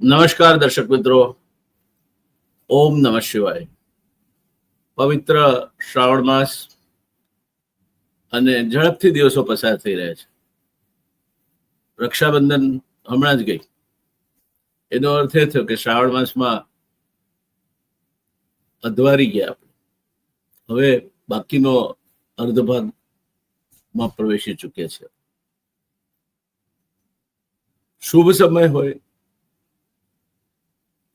નમસ્કાર દર્શક મિત્રો. ઓમ નમઃ શિવાય. પવિત્ર શ્રાવણ માસ અને ઝડપથી દિવસો પસાર થઈ રહ્યા છે. રક્ષાબંધન હમણાં જ ગઈ. એનો અર્થ એ થયો કે શ્રાવણ માસમાં અધવારી ગયા આપણે. હવે બાકીનો અર્ધ ભાગમાં પ્રવેશી ચૂક્યા છે. શુભ સમય હોય,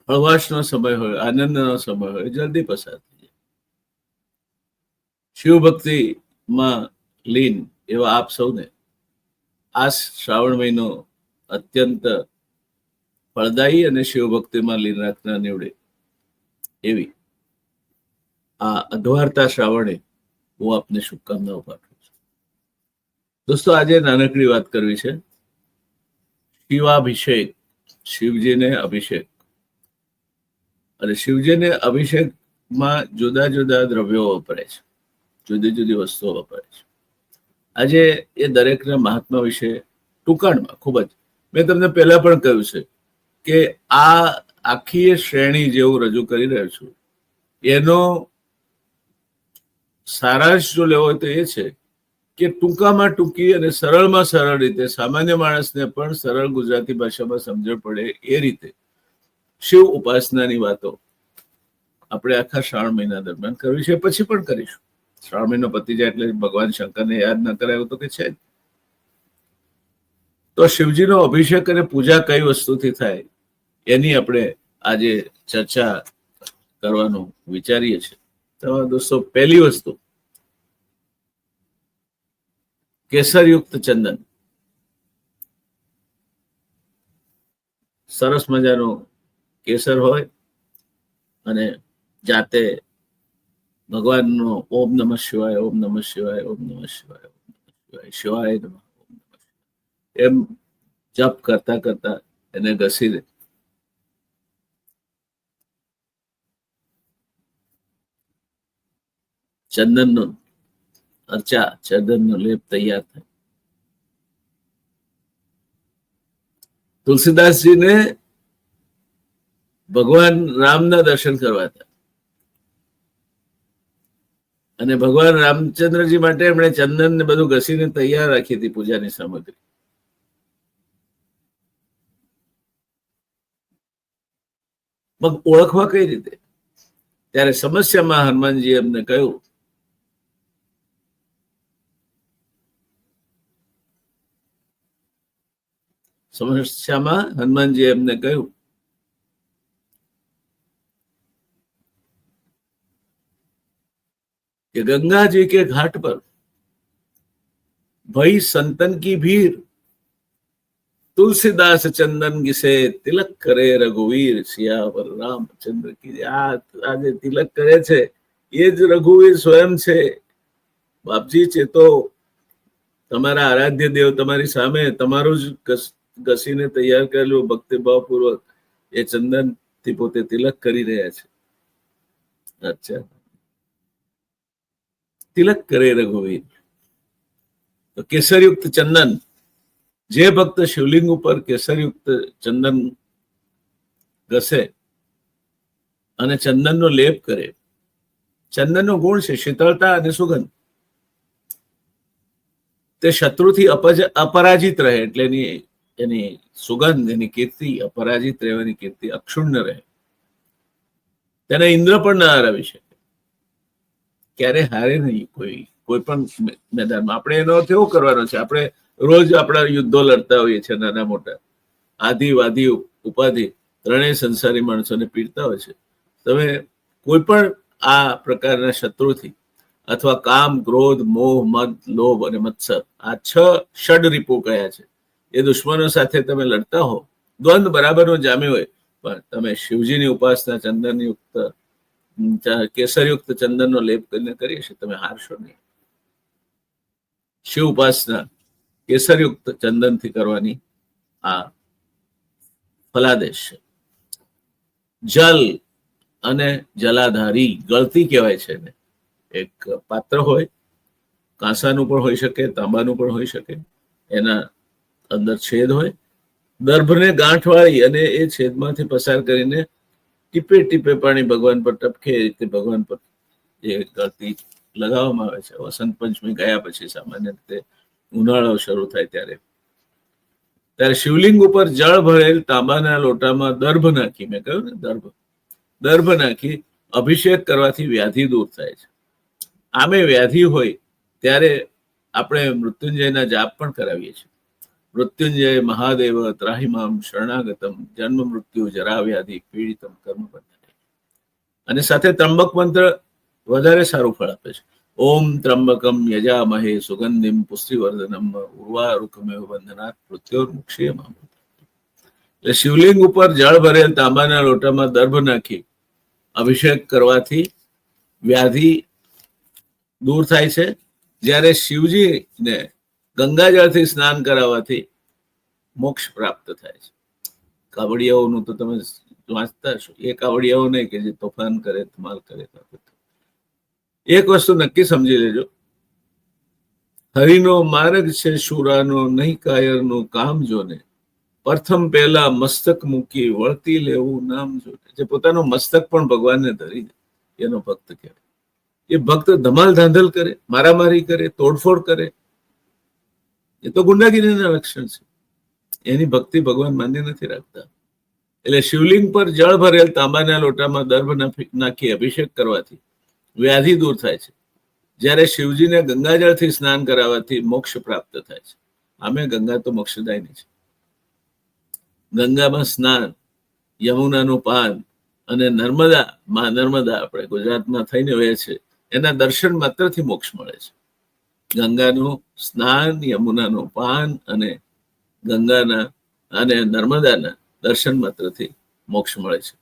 હળવાશનો સમય હોય, આનંદનો સમય હોય, જલ્દી પસાર થઈ જાય. શિવ ભક્તિમાં લીન એવા આપ સૌને આ શ્રાવણ મહિનો અત્યંત ફળદાયી અને શિવ ભક્તિમાં લીન રાખનાર નીવડે એવી આ અધવારતા શ્રાવણે હું આપને શુભકામનાઓ પાઠવું દોસ્તો, આજે નાનકડી વાત કરવી છે. શિવાભિષેક, શિવજીને અભિષેક. અને શિવજીને અભિષેકમાં જુદા જુદા દ્રવ્યો વપરાય છે. જુદી જુદી વસ્તુઓ વપરાય છે. આજે એ દરેકના મહાત્મા વિશે ટૂંકાણમાં ખૂબ જ મેં તમને પહેલા પણ કહ્યું છે કે આ આખી શ્રેણી શ્રેણી જેવું રજૂ કરી રહ્યો છું, એનો સારાંશ જો લેવો હોય તો એ છે કે ટૂંકામાં ટૂંકી અને સરળમાં સરળ રીતે, સામાન્ય માણસને પણ સરળ ગુજરાતી ભાષામાં સમજણ પડે એ રીતે. શિવ ઉપાસનાની વાતો આપણે આખા શ્રાવણ મહિના દરમિયાન કરવી છે, પછી પણ કરીશું. શ્રાવણ મહિનો પતી જાય એટલે ભગવાન શંકરને યાદ ન કરાયો તો કે છે તો શિવજીનો અભિષેક અને પૂજા કઈ વસ્તુથી થાય, એની આપણે આજે ચર્ચા કરવાનું વિચારીએ છીએ. તમારા દોસ્તો, પહેલી વસ્તુ કેસરયુક્ત ચંદન. સરસ મજાનું કેસર હોય અને જાતે ભગવાનનો ઓમ નમઃ શિવાય, ઓમ નમઃ શિવાય, ઓમ નમ શિવાય, ઓમ નમ શિવાય શિવાય નમ એમ જપ કરતા કરતા એને ઘસી દે. ચંદનનો અર્ચા ચદરનો લેપ તૈયાર થાય. તુલસીદાસજીને ભગવાન રામના દર્શન કરવા હતા. અને ભગવાન રામચંદ્રજી માટે એમણે ચંદન ને બધું ઘસીને તૈયાર રાખી હતી પૂજાની સામગ્રી. ઓળખવા કઈ રીતે? ત્યારે સમસ્યામાં હનુમાનજી એમને કહ્યું સમસ્યામાં હનુમાનજી એમને કહ્યું કે ગંગાજી કે ઘાટ પર ભાઈ સંતન કી ભીર તુલસીદાસ ચંદન કિસે તિલક કરે રઘુવીર સિયાવર રામચંદ્ર કી આજે તિલક કરે છે એ જ રઘુવીર સ્વયં છે બાપજી છે તો તમારા આરાધ્ય દેવ તમારી સામે તમારું જ ઘસીને તૈયાર કરેલું ભક્તિભાવપૂર્વક એ ચંદનથી પોતે તિલક કરી રહ્યા છે. અચ્છા. તિલક કરે રઘુવીર. તો કેસરયુક્ત ચંદન, જે ભક્ત શિવલિંગ ઉપર કેસરયુક્ત ચંદન ઘસે અને ચંદનનો લેપ કરે. ચંદનનો ગુણ છે શીતળતા અને સુગંધ. તે શત્રુથી અપરાજિત રહે એટલે એની એની સુગંધ, એની કીર્તિ, અપરાજિત રહેવાની કીર્તિ અક્ષુણ્ણ રહે. તેને ઇન્દ્ર પણ ના હરાવી શકે. ક્યારે હારે નહીં કોઈ કોઈ પણ મેદાનમાં. આપણે એનો અર્થ એવો કરવાનો છે, આપણે રોજ આપણા યુદ્ધો લડતા હોઈએ છીએ નાના મોટા. આધિ ઉપાધિ ત્રણેય સંસારી માણસોને પીડતા હોય છે. તમે કોઈ પણ આ પ્રકારના શત્રુથી અથવા કામ, ક્રોધ, મોહ, મદ, લોભ અને મત્સર આ છ ષડ રીપો કયા છે? એ દુશ્મનો સાથે તમે લડતા હો. દ્વંદ બરાબર જામ્યો હોય, પણ તમે શિવજીની ઉપાસના ચંદનયુક્ત કેસરયુક્ત ચંદનનો લેપ કરીને કરીએ છીએ તમે હારશો નહીં. શિવ ઉપાસના કેસરયુક્ત ચંદનથી કરવાની આ ફલાદેશ છે. જલ અને જલાધારી ગળતી કહેવાય છે ને એક પાત્ર હોય, કાંસાનું પણ હોઈ શકે, તાંબાનું પણ હોઈ શકે, એના અંદર છેદ હોય. દર્ભને ગાંઠ વાળી અને એ છેદમાંથી પસાર કરીને ટીપે ટીપે પાણી ભગવાન પર ટપકે એ રીતે ભગવાન પર એ ગળતી લગાવવામાં આવે છે. વસંત પંચમી ગયા પછી સામાન્ય રીતે ઉનાળો શરૂ થાય ત્યારે. ત્યારે શિવલિંગ ઉપર જળ ભરેલ તાંબાના લોટામાં દર્ભ નાખી, મેં કહ્યું ને દર્ભ. દર્ભ નાખી અભિષેક કરવાથી વ્યાધિ દૂર થાય છે. આમે વ્યાધિ હોય ત્યારે આપણે મૃત્યુંજયના જાપ પણ કરાવીએ છીએ. મૃત્યુંજય મહાદેવ ત્રાહિમામ શરણાગતમ, જન્મ મૃત્યુ જરા વ્યાધિ પીડિતમ કર્મ અને સાથે ત્રંબક મંત્ર વધારે સારું ફળ આપે છે. ઓમ ત્રંબકમ યજામહે સુગંધિમ પુષ્ટિવર્ધનમ ઉર્વારુકમેવ બંધનાથ મૃત્યોર્મુક્ષીય એટલે શિવલિંગ ઉપર જળ ભરેલ તાંબાના લોટામાં દર્ભ નાખી અભિષેક કરવાથી વ્યાધિ દૂર થાય છે. જ્યારે શિવજીને ગંગાજળથી સ્નાન કરાવવાથી મોક્ષ પ્રાપ્ત થાય છે. કાવડિયાઓનું તો તમે વાંચતા છો એ કાવડિયાઓ નહીં કે જે તોફાન કરે, ધમાલ કરે એક વસ્તુ નક્કી સમજી લેજો. હરિનો માર્ગ છે શુરાનો, નહીં કાયરનું કામ જોને. પ્રથમ પહેલા મસ્તક મૂકી વળતી લેવું નામ જોને. જે પોતાનું મસ્તક પણ ભગવાનને ધરી દે. એનો ભક્ત કહેવાય. એ ભક્ત ધમાલ ધાંધલ કરે, મારામારી કરે, તોડફોડ કરે એ તો ગુંડાગીરીના લક્ષણ છે. એની ભક્તિ ભગવાન માન્ય નથી રાખતા. એટલે શિવલિંગ પર જળ ભરેલ તાંબાના લોટામાં દર્ભ નાખી અભિષેક કરવાથી વ્યાધિ દૂર થાય છે. જ્યારે શિવજીને ગંગાજળથી સ્નાન કરાવવાથી મોક્ષ પ્રાપ્ત થાય છે. આમે ગંગા તો મોક્ષદાયની છે. ગંગામાં સ્નાન, યમુનાનું પાન અને નર્મદા, માં નર્મદા આપણે ગુજરાતમાં થઈને વહે છે. એના દર્શન માત્રથી મોક્ષ મળે છે. ગંગાનું સ્નાન, યમુનાનું પાન અને ગંગાના અને નર્મદાના દર્શન માત્રથી મોક્ષ મળે છે.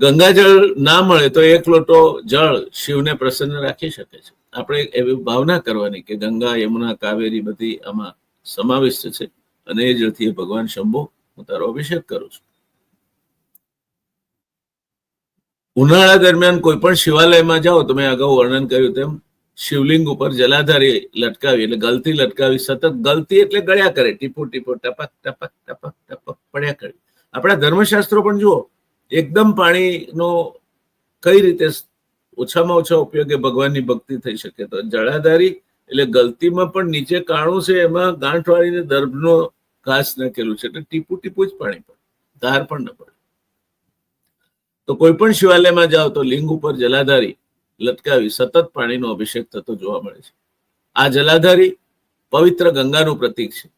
ગંગાજળ ના મળે તો એક લોટો જળ શિવને પ્રસન્ન રાખી શકે છે. આપણે એવી ભાવના કરવાની કે ગંગા, યમુના, કાવેરી બધી આમાં સમાવિષ્ટ છે અને એ જળથી ભગવાન શંભુ, હું તારો અભિષેક કરું છું. ઉનાળા દરમિયાન કોઈ પણ શિવાલયમાં જાઓ તમે અગાઉ વર્ણન કર્યું તેમ શિવલિંગ ઉપર જલાધારી લટકાવી એટલે ગલતી લટકાવી, સતત ગલતી એટલે ગળ્યા કરે. ટીપો ટીપો, ટપક ટપક ટપક ટપક, પડ્યા કરે. આપણા ધર્મશાસ્ત્રો પણ જુઓ, એકદમ પાણીનો કઈ રીતે ઓછામાં ઓછા ઉપયોગે ભગવાનની ભક્તિ થઈ શકે તો જળાધારી એટલે ગલતીમાં પણ નીચે કાણું છે, એમાં ગાંઠ વાળીને દર્ભનો ઘાસ નાખેલું છે, એટલે ટીપુ ટીપુ જ પાણી પડે. ધાર પણ ન પડે. તો કોઈ પણ શિવાલયમાં જાઓ તો લિંગ ઉપર જલાધારી લટકાવી સતત પાણીનો અભિષેક થતો જોવા મળે છે. આ જલાધારી પવિત્ર ગંગાનું પ્રતીક છે.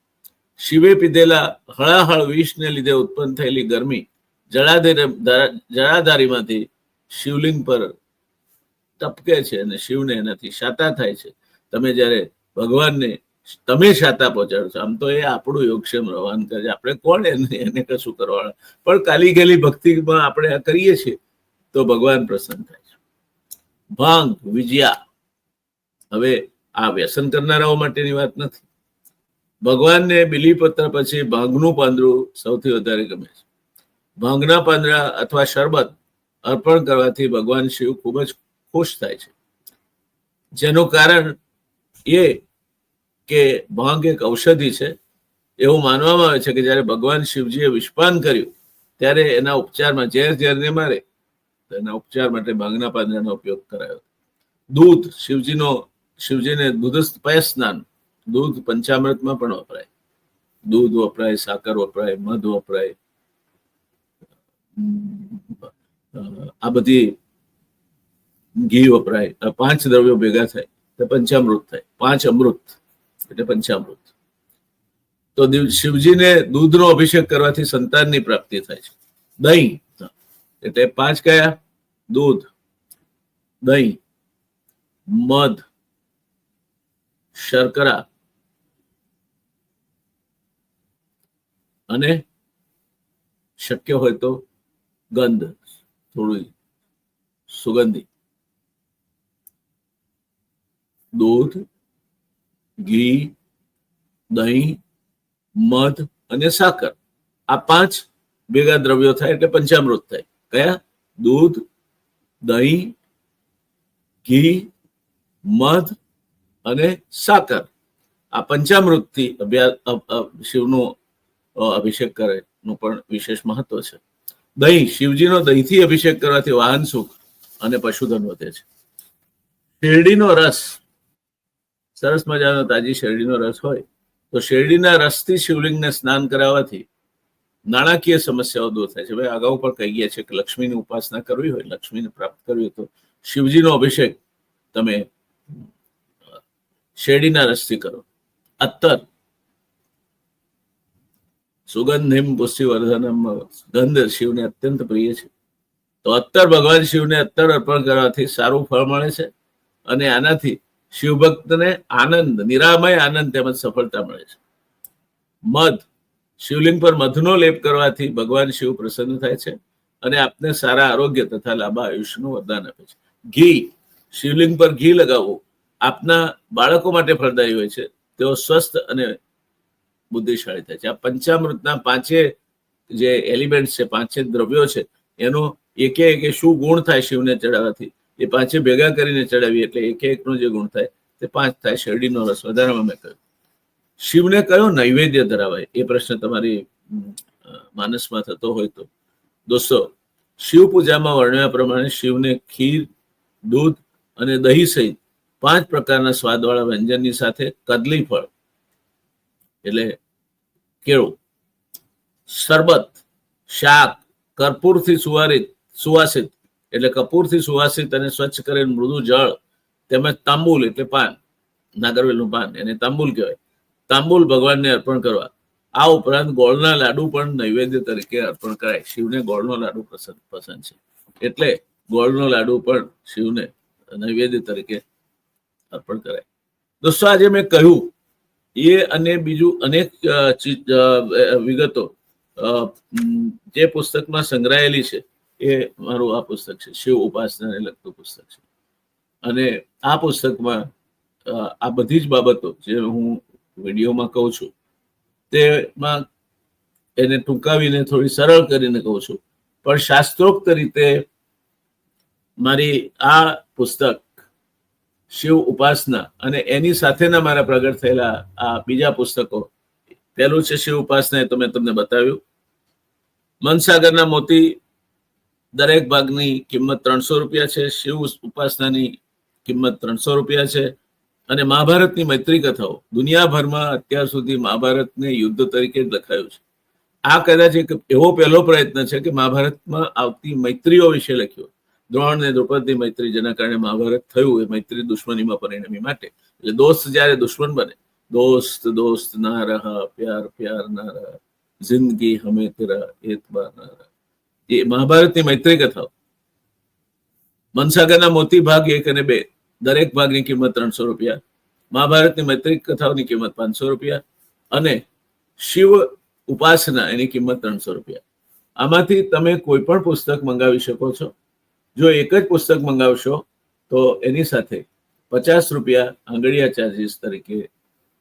શિવે પીધેલા હળાહળ વિષને લીધે ઉત્પન્ન થયેલી ગરમી જળાધારી જળાધારીમાંથી શિવલિંગ પર ટપકે છે અને શિવને એનાથી શાતા થાય છે. તમે જ્યારે ભગવાનને તમે શાતા પહોંચાડો છો, આમ તો એ આપણું યોગક્ષેમ રવાન કરે છે. આપણે કોણ એને એને કશું કરવાના? પણ કાલી ગેલી ભક્તિમાં આપણે આ કરીએ છીએ, તો ભગવાન પ્રસન્ન થાય ભાંગ, વિજયા. હવે આ વ્યસન કરનારાઓ માટેની વાત નથી. ભગવાનને બિલીપત્ર પછી ભાંગનું પાંદડું સૌથી વધારે ગમે છે. ભાંગના પાંદડા અથવા શરબત અર્પણ કરવાથી ભગવાન શિવ ખૂબ જ ખુશ થાય છે. જેનું કારણ એ કે ભાંગ એક ઔષધિ છે. એવું માનવામાં આવે છે કે જ્યારે ભગવાન શિવજીએ વિષપાન કર્યું, ત્યારે એના ઉપચારમાં ઝેર ઝેરને મારે તો એના ઉપચાર માટે ભાંગના પાંદડાનો ઉપયોગ કરાયો. દૂધ, શિવજીનો, શિવજીને દૂધસ્થ પય સ્નાન. દૂધ પંચામૃતમાં પણ વપરાય. દૂધ વપરાય, સાકર વપરાય, મધ વપરાય. આ બધી ઘી વપરાય. પાંચ દ્રવ્યો ભેગા થાય તો પંચામૃત થાય. પાંચ અમૃત એટલે પંચામૃત. તો શિવજીને દૂધનો અભિષેક કરવાથી સંતાનની પ્રાપ્તિ થાય છે. દહીં. એટલે પાંચ કયા? દૂધ, દહીં, મધ, શર્કરા અને શક્ય હોય તો ગંધ, થોડી સુગંધી. દૂધ, ઘી, દહીં, મધ અને સાકર. આ પાંચ ભેગા દ્રવ્યો થાય એટલે પંચામૃત થાય. કયા દૂધ, દહીં, ઘી, મધ અને સાકર. આ પંચામૃતથી અભ્યા, અ- અ- શિવનો અભિષેક કરે નું પણ વિશેષ મહત્વ છે. દહીં, શિવજીનો દહીંથી અભિષેક કરવાથી વાહન સુખ અને પશુધન વધે છે. શેરડીનો રસ. સરસ મજાનો તાજી શેરડીનો રસ હોય, તો શેરડીના રસથી શિવલિંગને સ્નાન કરાવવાથી નાણાકીય સમસ્યાઓ દૂર થાય છે. ભાઈ અગાઉ પણ કહી ગયા છે કે લક્ષ્મીની ઉપાસના કરવી હોય, લક્ષ્મીને પ્રાપ્ત કરવી હોય તો શિવજીનો અભિષેક તમે શેરડીના રસથી કરો. અત્તર. સુગંધિમ પુષ્ટિવર્ધનમ ગંધ શિવને અત્યંત પ્રિય છે. તો અત્તર ભગવાન શિવને અત્તર અર્પણ કરવાથી સારું ફળ મળે છે અને આનાથી શિવભક્તને આનંદ, નિરામય આનંદ તેમજ સફળતા મળે છે. મધ. શિવલિંગ પર મધનો લેપ કરવાથી ભગવાન શિવ પ્રસન્ન થાય છે અને આપને સારા આરોગ્ય તથા લાંબા આયુષ્યનું વરદાન આપે છે. ઘી, શિવલિંગ પર ઘી લગાવવું આપના બાળકો માટે ફળદાયી હોય છે. તેઓ સ્વસ્થ અને બુદ્ધિશાળી થાય છે. આ પંચામૃતના પાંચે જે એલિમેન્ટ છે, પાંચે દ્રવ્યો છે, એનો એકે એકે શું ગુણ થાય શિવને ચડાવવાથી? એ પાંચે ભેગા કરીને ચડાવીએ એટલે એકે એકનો જે ગુણ થાય, તે પાંચ થાય શેરડીનો રસ. વધારામાં મેં કહ્યું. શિવને કયો નૈવેદ્ય ધરાવાય? એ પ્રશ્ન તમારી માનસમાં થતો હોય તો. દોસ્તો, શિવ પૂજામાં વર્ણવ્યા પ્રમાણે શિવને ખીર, દૂધ અને દહીં સહિત પાંચ પ્રકારના સ્વાદવાળા વ્યંજનની સાથે કદલી ફળ, એટલે કેળું, શરબત, શાક, કર્પૂરથી સુવારિત, સુવાસિત, એટલે કપૂરથી સુવાસિત અને સ્વચ્છ કરેલ મૃદુ જળ, તેમજ તાંબુલ એટલે પાન, નાગરવેલનું પાન, એને તાંબુલ કહેવાય. તાંબુલ ભગવાનને અર્પણ કરવા. આ ઉપરાંત ગોળના લાડુ પણ નૈવેદ્ય તરીકે અર્પણ કરાય. શિવને ગોળનો લાડુ પસંદ પસંદ છે. એટલે ગોળનો લાડુ પણ શિવને નૈવેદ્ય તરીકે અર્પણ કરાય. દોસ્તો, આજે મેં કહ્યું, એ અને બીજું અનેક વિગતો જે પુસ્તકમાં સંગ્રહાયેલી છે, એ મારું આ પુસ્તક છે. શિવ ઉપાસનાને લગતું પુસ્તક છે. અને આ પુસ્તકમાં આ બધી જ બાબતો, જે હું વિડીયોમાં કહું છું. તેમાં એને ટૂંકાવીને થોડી સરળ કરીને કહું છું. પણ શાસ્ત્રોક્ત રીતે મારી આ પુસ્તક શિવ ઉપાસના અને એની સાથેના મારા પ્રગટ થયેલા આ બીજા પુસ્તકો, પહેલું છે શિવ ઉપાસના એ તો મેં તમને બતાવ્યું. મનસાગરના મોતી દરેક ભાગની કિંમત ત્રણસો રૂપિયા છે. શિવ ઉપાસનાની કિંમત ત્રણસો રૂપિયા છે. અને મહાભારતની મૈત્રી કથાઓ. દુનિયાભરમાં અત્યાર સુધી મહાભારતને યુદ્ધ તરીકે જ લખાયું છે. આ કદાચ એક એવો પહેલો પ્રયત્ન છે કે મહાભારતમાં આવતી મૈત્રીઓ વિશે લખ્યું. દ્રોણ ને દ્રૌપદી મૈત્રી જેના કારણે મહાભારત થયું, એ મૈત્રી દુશ્મનીમાં પરિણમી માટે. એટલે દોસ્ત જ્યારે દુશ્મન બને, દોસ્ત દોસ્ત ના રહા પ્યાર પ્યાર ના રહા જિંદગી હમે તેરા એતબાર ના રહા એ મહાભારતની મૈત્રી કથાઓ. મનસાગરના મોતી ભાગ એક અને બે. દરેક ભાગની કિંમત ત્રણસો રૂપિયા, મહાભારતની મૈત્રી કથાઓની કિંમત પાંચસો રૂપિયા અને શિવ ઉપાસના એની કિંમત ત્રણસો રૂપિયા. આમાંથી તમે કોઈ પણ પુસ્તક મંગાવી શકો છો. જો એક જ પુસ્તક મંગાવશો, તો એની સાથે પચાસ રૂપિયા આંગળીયા ચાર્જીસ તરીકે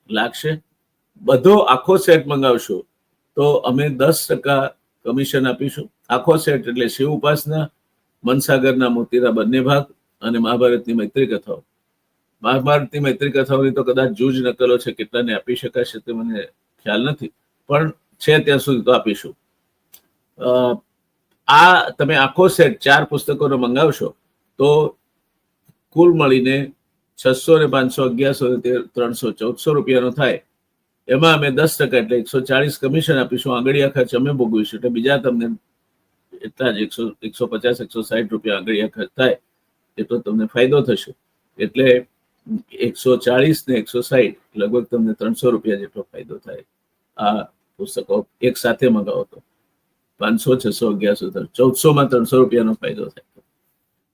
લાગશે. બધો આખો સેટ મંગાવશો, તો અમે દસ ટકા કમિશન આપીશું. આખો સેટ એટલે શિવ ઉપાસના, મનસાગરના મોતીરા બંને ભાગ અને મહાભારતની મૈત્રી કથાઓ મહાભારતની મૈત્રી કથાઓની તો કદાચ જૂજ નકલો છે, કેટલાને આપી શકાશે તે મને ખ્યાલ નથી, પણ છે ત્યાં સુધી તો આપીશું. આ તમે આખો સેટ ચાર પુસ્તકોનો મંગાવશો, તો કુલ મળીને છસો ને પાંચસો અગિયારસો ને તેર, ત્રણસો ચૌદસો રૂપિયાનો થાય. એમાં અમે દસ ટકા એટલે એકસો ચાળીસ કમિશન આપીશું આંગળીયા ખર્ચ અમે ભોગવીશું, એટલે બીજા તમને એટલા જ એકસો એકસો પચાસ, એકસો સાઠ રૂપિયા આંગળીયા ખર્ચ થાય. એટલો તમને ફાયદો થશે. એટલે એકસો ચાળીસ ને એકસો સાઠ લગભગ તમને ત્રણસો રૂપિયા જેટલો ફાયદો થાય. આ પુસ્તકો એક સાથે મંગાવો તો. પાંચસો, છસો, અગિયારસો ચૌદસોમાં ત્રણસો રૂપિયાનો ફાયદો થાય.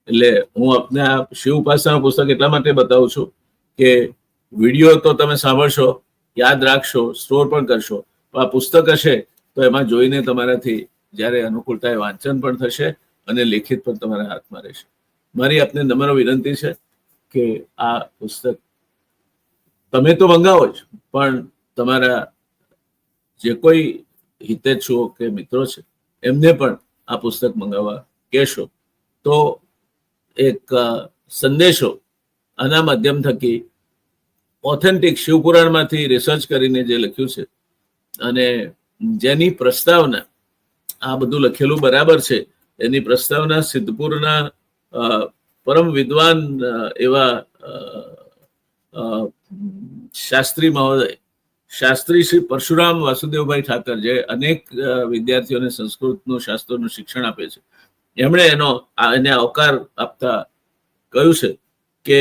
એટલે હું આપને આ શિવ ઉપાસનાનું પુસ્તક એટલા માટે બતાવું છું કે વીડિયો તો તમે સાંભળશો, યાદ રાખશો, સ્ટોર પણ કરશો. આ પુસ્તક હશે તો એમાં જોઈને તમારાથી જ્યારે અનુકૂળતા એ વાંચન પણ થશે અને લેખિત પણ તમારા હાથમાં રહેશે. મારી આપને નમ્ર વિનંતી છે કે આ પુસ્તક તમે તો મંગાવો જ, પણ તમારા જે કોઈ હિતેચ્છુઓ કે મિત્રો છે, એમને પણ આ પુસ્તક મંગાવવા કહેશો. તો એક સંદેશો આના માધ્યમ થકી ઓથેન્ટિક શિવપુરાણમાંથી રિસર્ચ કરીને જે લખ્યું છે, અને જેની પ્રસ્તાવના આ બધું લખેલું બરાબર છે, એની પ્રસ્તાવના સિદ્ધપુરના પરમ વિદ્વાન એવા શાસ્ત્રી મહોદય, શાસ્ત્રી શ્રી પરશુરામ વાસુદેવભાઈ ઠાકર, જે અનેક વિદ્યાર્થીઓને સંસ્કૃતનું, શાસ્ત્રોનું શિક્ષણ આપે છે. એમણે એનો એને આવકાર આપતા કહ્યું છે કે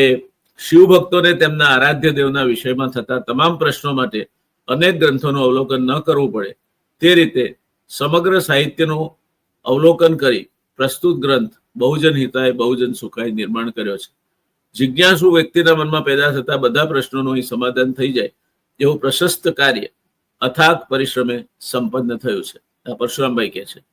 શિવ ભક્તોને તેમના આરાધ્ય દેવના વિષયમાં થતા તમામ પ્રશ્નો માટે અનેક ગ્રંથોનું અવલોકન ન કરવું પડે. તે રીતે સમગ્ર સાહિત્યનું અવલોકન કરી પ્રસ્તુત ગ્રંથ બહુજન હિતાય, બહુજન સુખાય નિર્માણ કર્યો છે. જિજ્ઞાસુ વ્યક્તિના મનમાં પેદા થતા બધા પ્રશ્નોનું અહીં સમાધાન થઈ જાય એવું પ્રશસ્ત કાર્ય અથાગ પરિશ્રમે સંપન્ન થયું છે. આ પરશુરામભાઈ કહે છે.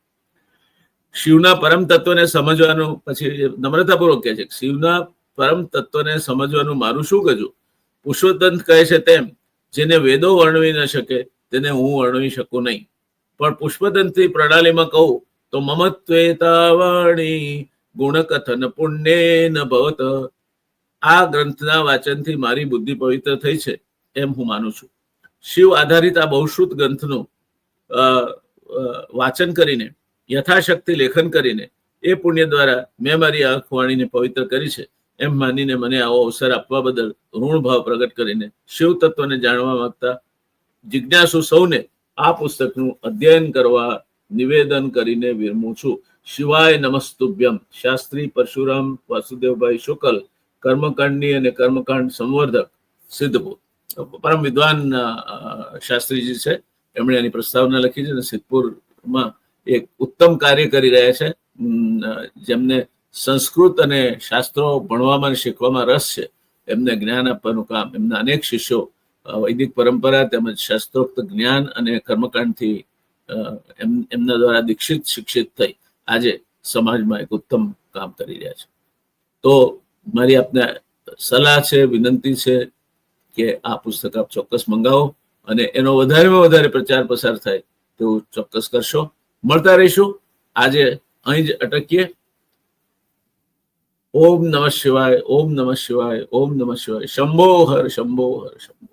શિવના પરમ તત્વને સમજવાનું, પછી નમ્રતાપૂર્વક કહે છે શિવના પરમ તત્વને સમજવાનું મારું શું ગજું? પુરુષોત્તમ કહે છે તેમ, જેને વેદો વર્ણવી ન શકે, તેને હું વર્ણવી શકું નહીં. પણ પુષ્પદંતની પ્રણાલીમાં કહું તો મમત્વેતાવાણી ગુણકથન પુણ્ય ન ભવત. આ ગ્રંથના વાચનથી મારી બુદ્ધિ પવિત્ર થઈ છે એમ હું માનું છું. શિવ આધારિત આ બહુશ્રુત ગ્રંથનું વાચન કરીને, યથાશક્તિ લેખન કરીને, એ પુણ્ય દ્વારા મેં મારી આંખ વાણીને પવિત્ર કરી છે એમ માનીને મને આવો અવસર આપવા બદલ ઋણ ભાવ પ્રગટ કરીને શિવ તત્વને જાણવા માંગતા જિજ્ઞાસુ સૌને આ પુસ્તકનું અધ્યયન કરવા નિવેદન કરીને વિરમું છું. શિવાય નમસ્તુભ્યમ. શાસ્ત્રી પરશુરામ વાસુદેવભાઈ શુકલ, કર્મકાંડની અને કર્મકાંડ સંવર્ધક સિદ્ધપુર. પરમ વિદ્વાન શાસ્ત્રીજી છે. એમણે એની પ્રસ્તાવના લખી છે અને સિદ્ધપુરમાં એક ઉત્તમ કાર્ય કરી રહ્યા છે. જેમને સંસ્કૃત અને શાસ્ત્રો ભણવામાં અને શીખવામાં રસ છે. એમને જ્ઞાન આપવાનું કામ. એમના અનેક શિષ્યો વૈદિક પરંપરા તેમજ શાસ્ત્રોક્ત જ્ઞાન અને કર્મકાંડથી એમના દ્વારા દીક્ષિત શિક્ષિત થઈ આજે સમાજમાં એક ઉત્તમ કામ કરી રહ્યા છે. તો મારી આપને સલાહ છે, વિનંતી છે કે આ પુસ્તક આપ ચોક્કસ મંગાવો અને એનો વધારેમાં વધારે પ્રચાર પ્રસાર થાય તેવું ચોક્કસ કરશો. મળતા રહીશું. આજે અહીં જ અટકીએ. ઓમ નમઃ શિવાય, ઓમ નમઃ શિવાય, ઓમ નમઃ શિવાય. શંભો હર શંભો હર, શંભો.